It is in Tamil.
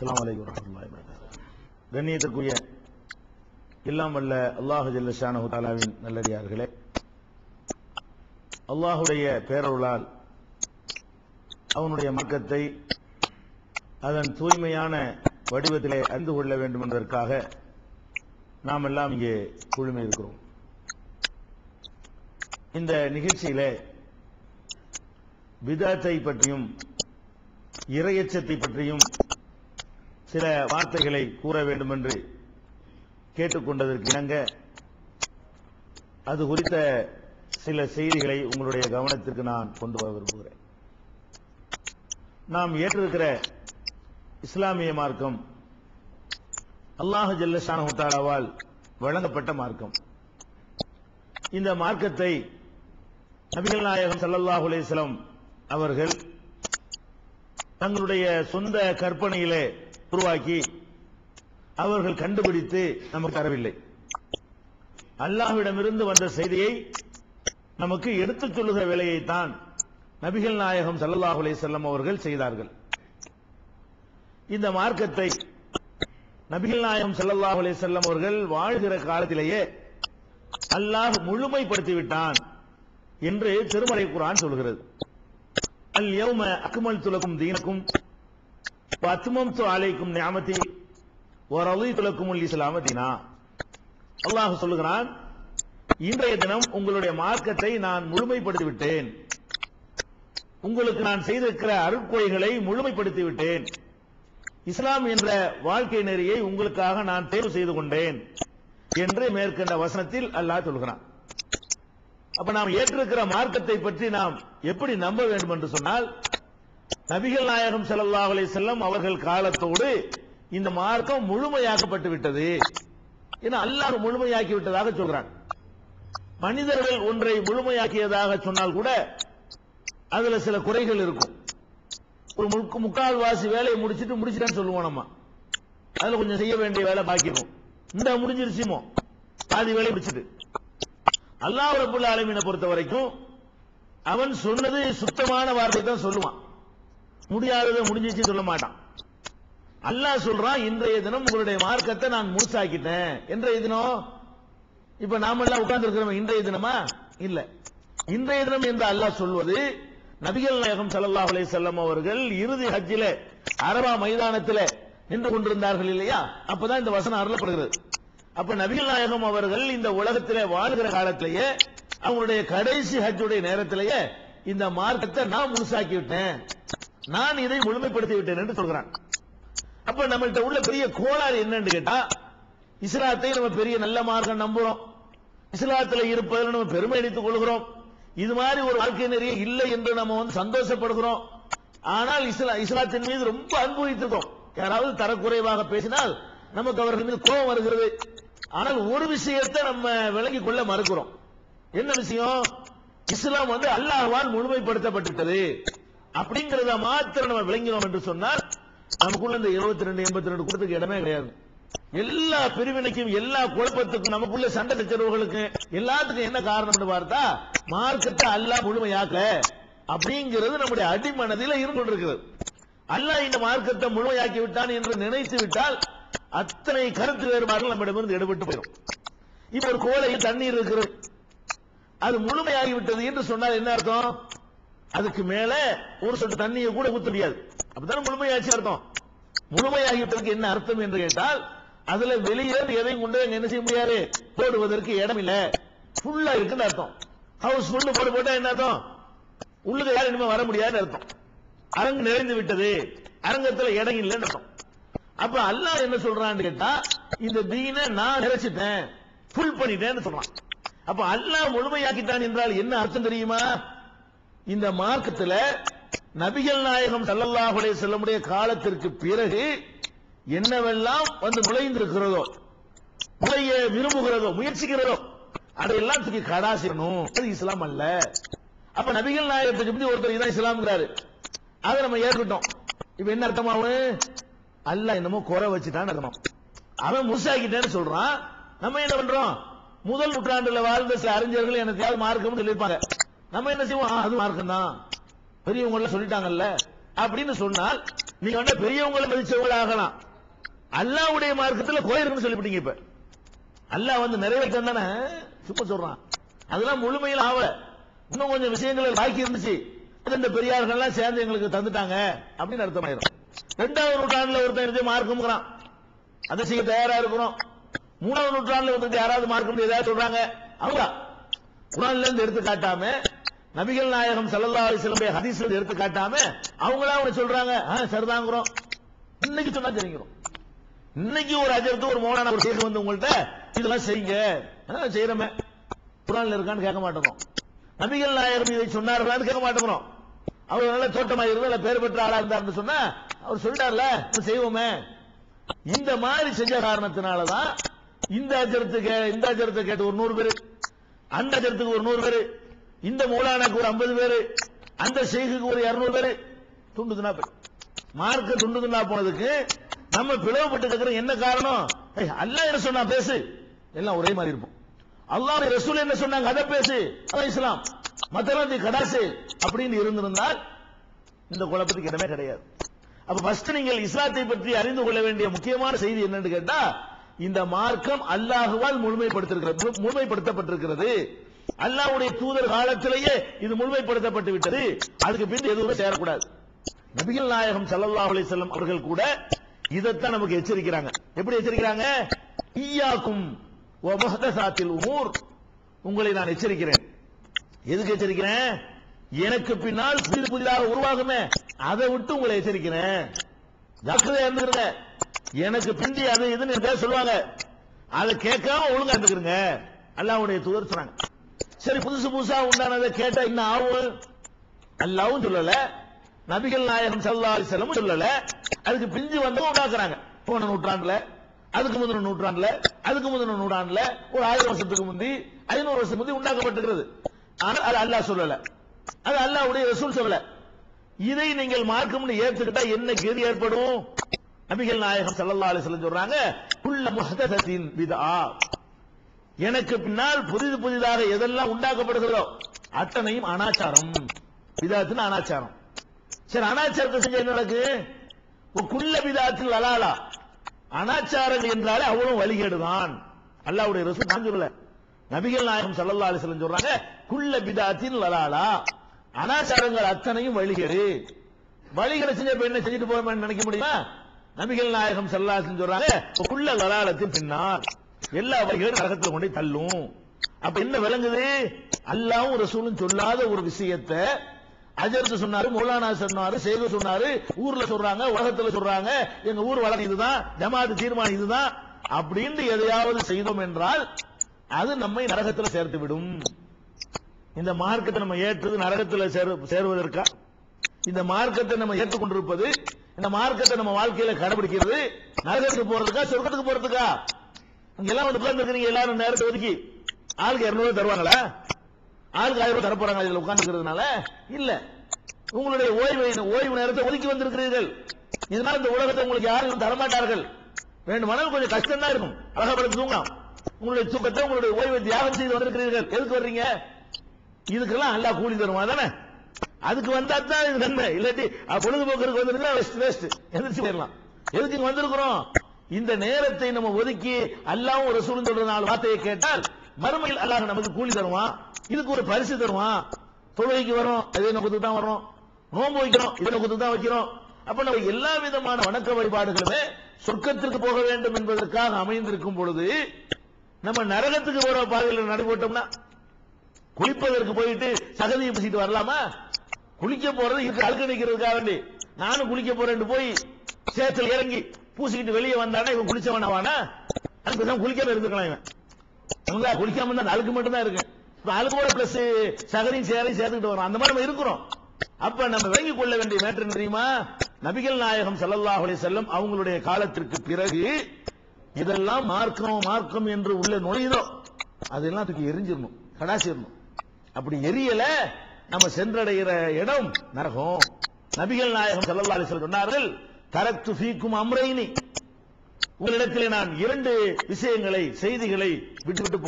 அஸ்லாம் அலைக்கும் வரஹ்மத்துல்லாஹி வபரகாத்துஹு கண்ணியத்திற்குரிய எல்லாம் வல்ல அல்லாஹு ஜல்ல ஷானஹு தஆலாவின் நல்லடியார்களே. அல்லாஹுடைய பேரருளால் அவனுடைய மக்கத்தை அதன் தூய்மையான வடிவத்திலே அறிந்து கொள்ள வேண்டும் என்பதற்காக நாம் எல்லாம் இங்கே குழுமி இருக்கிறோம். இந்த நிகழ்ச்சியிலே விதத்தை பற்றியும் இரையச்சத்தை பற்றியும் சில வார்த்தைகளை கூற வேண்டும் என்று கேட்டுக்கொண்டதற்கு இணங்க அது குறித்த சில செய்திகளை உங்களுடைய கவனத்திற்கு நான் கொண்டு வர விரும்புகிறேன். நாம் ஏற்றிருக்கிற இஸ்லாமிய மார்க்கம் அல்லாஹு ஜல்லஷானு குட்டாராவால் வழங்கப்பட்ட மார்க்கம். இந்த மார்க்கத்தை நபிகள் நாயகம் சல்லல்லாஹு அலேஸ்லம் அவர்கள் தங்களுடைய சொந்த கற்பனையிலே உருவாக்கி அவர்கள் கண்டுபிடித்து நமக்கு தரவில்லை. அல்லாஹ்விடமிருந்து வந்த செய்தியை நமக்கு எடுத்துச் சொல்லுகிற வேலையைத்தான் நபிகள் நாயகம் ஸல்லல்லாஹு அலைஹி அவர்கள் செய்தார்கள். இந்த மார்க்கத்தை நபிகள் நாயகம் ஸல்லல்லாஹு அலைஹி அவர்கள் வாழ்கிற காலத்திலேயே அல்லாஹ் முழுமைப்படுத்தி விட்டான் என்று திருமலை குரான் சொல்கிறது. அல் யௌம அக்மல் துலக்கும் தீனக்கும் அத்மம் அலைக்கும் ஞாபத்தி ஓரளவு துலக்கும் இஸ்லாம அல்லாஹ் சொல்லுகிறான் இன்றைய தினம் உங்களுடைய மார்க்கத்தை நான் முழுமைப்படுத்தி விட்டேன் உங்களுக்கு நான் செய்திருக்கிற அருட்கொலைகளை முழுமைப்படுத்தி விட்டேன் இஸ்லாம் என்ற வாழ்க்கை நெறியை உங்களுக்காக நான் தேர்வு செய்து கொண்டேன் என்று மேற்கண்ட வசனத்தில் அல்லாஹ் சொல்கிறான். அப்ப நாம் ஏற்றிருக்கிற மார்க்கத்தை பற்றி நாம் எப்படி நம்ப வேண்டும் என்று சொன்னால் நபிகள் நாயகம் செல்லல்லா அலைஹி செல்லம் அவர்கள் காலத்தோடு இந்த மார்க்கம் முழுமையாக்கப்பட்டு விட்டது என அல்லாஹ் முழுமையாக்கி விட்டதாக சொல்கிறான் மனிதர்கள் ஒன்றை முழுமையாக்கியதாக சொன்னால் கூட அதுல சில குறைகள் இருக்கும். ஒரு முக்கு முக்கால்வாசி வேலையை முடிச்சிட்டு முடிச்சிட்டேன்னு சொல்லுவோம் நம்ம. அதுல கொஞ்சம் செய்ய வேண்டிய வேலை பாக்கி இருக்கும். இந்த முடிஞ்சிருச்சுமோ? பாதி வேலை முடிச்சிட்டு. அல்லாஹ் ரபுல் ஆலமீனை பொறுத்த வரைக்கும் அவன் சொன்னது சுத்தமான வார்த்தை தான் சொல்லுவான். முடியாததை முடிஞ்சிச்சு சொல்ல மாட்டான். அல்லாஹ் சொல்றான் இன்றைய தினம் உங்களுடைய மார்க்கத்தை நான் முழுசாக்கிட்டேன். இன்றைய தினம்? இப்ப நாம எல்லாம் உட்கார்ந்து இருக்கிறோம் இன்றைய தினமா? இல்ல. இன்றைய தினம் என்று அல்லாஹ் சொல்வது நபிகள் நாயகம் சல்லா அலைஹி செல்லம் அவர்கள் இறுதி ஹஜ்ஜில அரபா மைதானத்தில் நின்று கொண்டிருந்தார்கள் இல்லையா? அப்பதான் இந்த வசனம் அருளப்படுகிறது. அப்ப நபிகள் நாயகம் அவர்கள் இந்த உலகத்திலே வாழ்கிற காலத்திலேயே அவங்களுடைய கடைசி ஹஜ்ஜுடைய நேரத்திலேயே இந்த மார்க்கத்தை நான் முழுசாக்கி விட்டேன் நான் இதை முழுமைப்படுத்தி விட்டேன் என்று சொல்கிறான். அப்ப நம்மள்கிட்ட உள்ள பெரிய கோளாறு என்னன்னு கேட்டா இஸ்லாத்தை நம்ம பெரிய நல்ல மார்க்கம் நம்புறோம். இஸ்லாத்துல இருப்பதில் நம்ம பெருமை அடித்துக் கொள்கிறோம். இது மாதிரி ஒரு வாழ்க்கை நெறிய இல்லை என்று நம்ம வந்து சந்தோஷப்படுகிறோம். ஆனால் இஸ்லா இஸ்லாத்தின் மீது ரொம்ப அன்பு வைத்திருக்கோம். யாராவது தரக்குறைவாக பேசினால் நமக்கு அவர்கள் மீது கோபம் வருகிறது. ஆனால் ஒரு விஷயத்தை நம்ம விளங்கிக் கொள்ள மறுக்கிறோம். என்ன விஷயம்? இஸ்லாம் வந்து அல்லாஹ்வால் முழுமைப்படுத்தப்பட்டுட்டது அப்படிங்கறத மாத்திரம் நம்ம விளங்கினோம் என்று சொன்னால் நமக்குள்ள இந்த இருபத்தி ரெண்டு எண்பத்தி ரெண்டு கூட்டத்துக்கு இடமே கிடையாது. எல்லா பிரிவினைக்கும் எல்லா குழப்பத்துக்கும் நமக்குள்ள சண்டை சச்சரவுகளுக்கு எல்லாத்துக்கும் என்ன காரணம் பார்த்தா மார்க்கத்தை அல்லாஹ் முழுமையாக்க அப்படிங்கிறது நம்முடைய அடிமனதில இருந்து கொண்டிருக்கிறது. அல்லாஹ் இந்த மார்க்கத்தை முழுமையாக்கி விட்டான் என்று நினைத்து விட்டால் அத்தனை கருத்து வேறுபாடுகள் நம்மிடமிருந்து எடுபட்டு போயிடும். இப்ப ஒரு கோலையில் தண்ணீர் இருக்கிறது. அது முழுமையாகி விட்டது என்று சொன்னால் என்ன அர்த்தம்? அதுக்கு மேல ஒரு சொட்டு தண்ணியை கூட ஊத்த முடியாது. அப்படித்தானே முழுமையாச்சு அர்த்தம்? முழுமையாகிவிட்டதுக்கு என்ன அர்த்தம் என்று கேட்டால் அதுல வெளியே எதையும் கொண்டு என்ன செய்ய முடியாது? போடுவதற்கு இடம் இல்ல ஃபுல்லா இருக்குன்னு அர்த்தம். ஹவுஸ் ஃபுல்லு போட்டு போட்டா என்ன அர்த்தம்? உள்ளுக்கு யாரும் இனிமே வர முடியாதுன்னு அர்த்தம். அரங்கு நிறைந்து விட்டது. அரங்கத்துல இடம் இல்லைன்னு அர்த்தம். அப்ப அல்லாஹ் என்ன சொல்றான்னு கேட்டா இந்த தீனை நான் நிறைச்சிட்டேன். ஃபுல் பண்ணிட்டேன்னு சொல்றான். அப்ப அல்லாஹ் முழுமையாக்கிட்டான் என்றால் என்ன அர்த்தம் தெரியுமா? இந்த மார்க்கத்துல நபிகள் நாயகம் சல்லல்லாஹுடைய செல்லமுடைய காலத்திற்கு பிறகு என்னவெல்லாம் வந்து நுழைந்திருக்கிறதோ நுழைய விரும்புகிறதோ முயற்சிக்கிறதோ அதை தூக்கி கடாசிடணும் அது இஸ்லாம் அல்ல. அப்ப நபிகள் நாயகத்துக்கு பத்தி ஒருத்தர் இதான் இஸ்லாம்ங்கிறாரு. அதை நம்ம ஏற்கட்டும் இப்ப என்ன அர்த்தமாவும் அல்ல என்னமோ குறை வச்சுட்டான்னு இருக்கணும் அவன் முசாக்கிட்டேன்னு சொல்றான். நம்ம என்ன பண்றோம்? முதல் நூற்றாண்டுல வாழ்ந்த சில அறிஞர்கள் எனக்கு யாரும் மார்க்கம்னு சொல்லியிருப்பாங்க. நம்ம என்ன செய்வோம்? அது மார்க்கம் தான் பெரியவங்க எல்லாம் சொல்லிட்டாங்கல்ல. அப்படின்னு சொன்னால் நீங்க வந்து பெரியவங்களை மதிச்சவங்கள ஆகலாம். அல்லாவுடைய மார்க்கத்துல குறை இருக்குன்னு சொல்லிவிட்டீங்க இப்ப. அல்லாஹ் வந்து நிறைவேற்றம் தானே சும்மா சொல்றான். அதெல்லாம் முழுமையில் ஆவல. இன்னும் கொஞ்சம் விஷயங்கள் பாக்கி இருந்துச்சு. அது இந்த பெரியார்கள்லாம் சேர்ந்து எங்களுக்கு தந்துட்டாங்க. அப்படின்னு அர்த்தமாயிரும். ரெண்டாவது நூற்றாண்டுல ஒருத்தன் இருந்து மார்க்குங்கிறான் அதை செய்ய தயாரா இருக்கிறோம். மூணாவது நூற்றாண்டுல ஒருத்தர் யாராவது மார்க்கம் ஏதாவது சொல்றாங்க. அவங்க குரான்ல இருந்து எடுத்து காட்டாம நபிகள் நாயகம் ஸல்லல்லாஹு அலைஹி வஸல்லம் ஹதீஸ்ல எடுத்து காட்டாம அவங்களா அவங்க சொல்றாங்க சரிதாங்கிறோம். இன்னைக்கு சொன்னா தெரிஞ்சிடும் இன்னைக்கு ஒரு அஜர்த்து ஒரு மோனான ஒரு சேர்க்க வந்து உங்கள்ட்ட இதெல்லாம் செய்யுங்க. செய்யறமே செய்யறோமே குரான்ல இருக்கான்னு கேட்க மாட்டோம்? நபிகள் நாயகம் இதை சொன்னார்களான்னு கேட்க மாட்டோம்? அவர் நல்ல தோட்டமா இருந்தா பேர் பெற்ற ஆளா இருந்தாருன்னு சொன்னா அவர் சொல்லிட்டார்ல செய்வோமே. இந்த மாதிரி செஞ்ச காரணத்தினாலதான் இந்த அஜரத்துக்கு இந்த அஜரத்தை கேட்டு ஒரு நூறு பேரு அந்த அஜரத்துக்கு ஒரு நூறு பேரு இந்த மூலானாக்கு ஒரு ஐம்பது பேரு அந்த ஷேகுக்கு ஒரு இருநூறு பேரு துண்டு துண்டா போய் மார்க்க துண்டு துண்டா போனதுக்கு நம்ம பிளவுபட்டு கேட்கிற என்ன காரணம்? அல்ல அல்லாஹ் என்ன சொன்னா பேசு. எல்லாம் ஒரே மாதிரி இருப்போம் அல்லாஹ் ரசூல் என்ன சொன்னாங்க? அதை பேசு. அதான் இஸ்லாம். மத்தெல்லாம் கடாசு அப்படின்னு இருந்திருந்தால் இந்த குழப்பத்துக்கு இடமே கிடையாது. அப்ப ஃபர்ஸ்ட் நீங்கள் இஸ்லாத்தை பற்றி அறிந்து கொள்ள வேண்டிய முக்கியமான செய்தி என்னன்னு கேட்டா இந்த மார்க்கம் அல்லாஹுவால் முழுமைப்படுத்திருக்கிறது முழுமைப்படுத்தப்பட்டிருக்கிறது. அல்லாவுடைய தூதர் காலத்திலேயே இது முழுமைப்படுத்தப்பட்டு விட்டது. அதுக்கு பின் எதுவுமே சேரக்கூடாது. நபிகள் நாயகம் ஸல்லல்லாஹு அலி செல்லம் அவர்கள் கூட இதைத்தான் நமக்கு எச்சரிக்கிறாங்க. எப்படி எச்சரிக்கிறாங்க? ஈயாக்கும் வ உமூர். உங்களை நான் எச்சரிக்கிறேன். எதுக்கு எச்சரிக்கிறேன்? எனக்கு பின்னால் புதிது புதிதாக உருவாகுமே. அதை விட்டு உங்களை எச்சரிக்கிறேன். ஜாக்கிரதையா இருந்துருங்க எனக்கு பிந்தி அது இதுன்னு சொல்லுவாங்க? அதை கேட்காம ஒழுங்கா இருந்துக்கிறங்க அல்லாவுடைய தூதர் சொன்னாங்க. சரி புதுசு புதுசா உண்டானதை கேட்டா என்ன ஆகும்? அல்லாவும் சொல்லல. நபிகள் நாயகம் ஸல்லல்லாஹு அலைஹி சொல்லல. அதுக்கு பிஞ்சு வந்து உண்டாக்குறாங்க. போன நூற்றாண்டுல அதுக்கு முந்தின நூற்றாண்டுல அதுக்கு முந்தின நூற்றாண்டுல ஒரு ஆயிரம் வருஷத்துக்கு முந்தி ஐநூறு வருஷம் முந்தி உண்டாக்கப்பட்டிருக்கிறது. ஆனால் அது அல்லாஹ் சொல்லல. அது அல்லாஹ்வுடைய ரசூல் சொல்லல. இதை நீங்கள் மார்க்கம்னு ஏத்துக்கிட்டா என்ன கேடு ஏற்படும்? நபிகள் நாயகம் சல்லா அலைஹி சொல்றாங்க குல்ல முஹ்தஸத்தின் விதா. எனக்கு பின்னால் புதிது புதிதாக எதெல்லாம் உண்டாக்கப்படுகிறதோ அத்தனையும் அனாச்சாரம். விதாத்தின் அனாச்சாரம். சரி அனாச்சாரத்தை செஞ்ச என்ன நடக்கு? ஒரு குள்ள விதாத்தில் அலாலா. அனாச்சாரம் என்றாலே அவ்வளவு வழிகேடுதான். அல்லாவுடைய ரசூல் நான் சொல்லல. நபிகள் நாயகம் ஸல்லல்லாஹு அலிஸ்லம் சொல்றாங்க குள்ள பிதாத்தின் லலாலா. அனாச்சாரங்கள் அத்தனையும் வழிகேடு. வழிகளை செஞ்ச இப்ப என்ன செஞ்சுட்டு போவேன் நினைக்க முடியுமா? நபிகள் நாயகம் ஸல்லல்லாஹு சொல்றாங்க குள்ள லலாலத்தின் பின்னால். எல்லா வழிகளும் நரகத்தில் கொண்டு தள்ளும். அப்ப என்ன விளங்குது? அல்லாவும் ரசூலும் சொல்லாத ஒரு விஷயத்த அஜர்த்து சொன்னாரு மௌலானா சொன்னாரு சேது சொன்னாரு ஊர்ல சொல்றாங்க உலகத்துல சொல்றாங்க எங்க ஊர் வழக்கு இதுதான் ஜமாத்து தீர்மானம் இதுதான் அப்படின்னு எதையாவது செய்தோம் என்றால் அது நம்மை நரகத்துல சேர்த்து விடும். இந்த மார்க்கத்தை நம்ம ஏற்றது நரகத்துல சேருவதற்கா? இந்த மார்க்கத்தை நம்ம ஏற்றுக்கொண்டிருப்பது இந்த மார்க்கத்தை நம்ம வாழ்க்கையில கடைபிடிக்கிறது நரகத்துக்கு போறதுக்கா சொர்க்கத்துக்கு போறதுக்கா? எல்லாம் வந்து உட்கார்ந்து இருக்கிறீங்க எல்லாரும் நேரத்தை ஒதுக்கி. ஆளுக்கு இருநூறு தருவாங்களா? ஆளுக்கு ஆயிரம் ரூபாய் தரப்போறாங்க போறாங்க இதுல உட்கார்ந்துக்கிறதுனால? இல்ல. உங்களுடைய ஓய்வு ஓய்வு நேரத்தை ஒதுக்கி வந்திருக்கிறீர்கள். இதனால இந்த உலகத்தை உங்களுக்கு யாரும் தரமாட்டார்கள். வேண்டுமானால் கொஞ்சம் கஷ்டம் தான் இருக்கும் அழகப்படுத்தி தூங்கலாம். உங்களுடைய தூக்கத்தை உங்களுடைய ஓய்வை தியாகம் செய்து வந்திருக்கிறீர்கள். எதுக்கு வர்றீங்க? இதுக்கெல்லாம் அல்லா கூலி தருமா தானே அதுக்கு வந்தா தான் இது நன்மை. இல்லாட்டி அஹ், பொழுதுபோக்குறதுக்கு வேஸ்ட் வேஸ்ட் எந்திரிச்சு போயிடலாம். எதுக்கு வந்திருக்கிறோம்? இந்த நேரத்தை நம்ம ஒதுக்கி அல்லாவும் ஒரு சூழ்நிலை சொல்ற நாலு வார்த்தையை கேட்டால் மறுமையில் அல்லாஹ் நமக்கு கூலி தருவான். இதுக்கு ஒரு பரிசு தருவான். தொழுகைக்கு வரும் அதே நோக்கத்துக்கு தான் வரும் நோன்பு வைக்கிறோம் இதே நோக்கத்துக்கு தான் வைக்கிறோம்? அப்ப நம்ம எல்லா விதமான வணக்க வழிபாடுகளுமே சொர்க்கத்திற்கு போக வேண்டும் என்பதற்காக அமைந்திருக்கும் பொழுது நம்ம நரகத்துக்கு போற பாதையில் நடைபோட்டோம்னா குளிப்பதற்கு போயிட்டு சகதியை பூசிட்டு வரலாமா? குளிக்க போறது இதுக்கு அழுக்க நிக்கிறதுக்காக வேண்டி. நானும் குளிக்க போறேன்னு போய் சேத்துல இறங்கி பூசிக்கிட்டு வெளியே வந்தானா இவன் குளிச்சவன் ஆவானா அதுக்கு குளிக்காம இருந்துக்கலாம் இவன். நல்லா குளிக்காம இருந்தா அந்த அழுக்கு மட்டும் தான் இருக்கு. அழுக்கு கூட பிளஸ் சகரையும் சேரையும் சேர்த்துக்கிட்டு வரோம் அந்த மாதிரி நம்ம இருக்கிறோம். அப்ப நம்ம விளங்கிக் கொள்ள வேண்டிய மேட்டர் தெரியுமா? நபிகள் நாயகம் ஸல்லல்லாஹு செல்லும் அவங்களுடைய காலத்திற்கு பிறகு இதெல்லாம் மார்க்கம் மார்க்கம் என்று உள்ள நுழையுதோ அதெல்லாம் தூக்கி எரிஞ்சிடணும் கடாசிடணும். அப்படி எரியல நம்ம சென்றடைகிற இடம் நரகம். நபிகள் நாயகம் ஸல்லல்லாஹு அலைஹி சொன்னார்கள் தரத்து ஃபீக்கும் அம்ரைனி. உங்களிடத்தில் நான் இரண்டு விஷயங்களை செய்திகளை விட்டுவிட்டு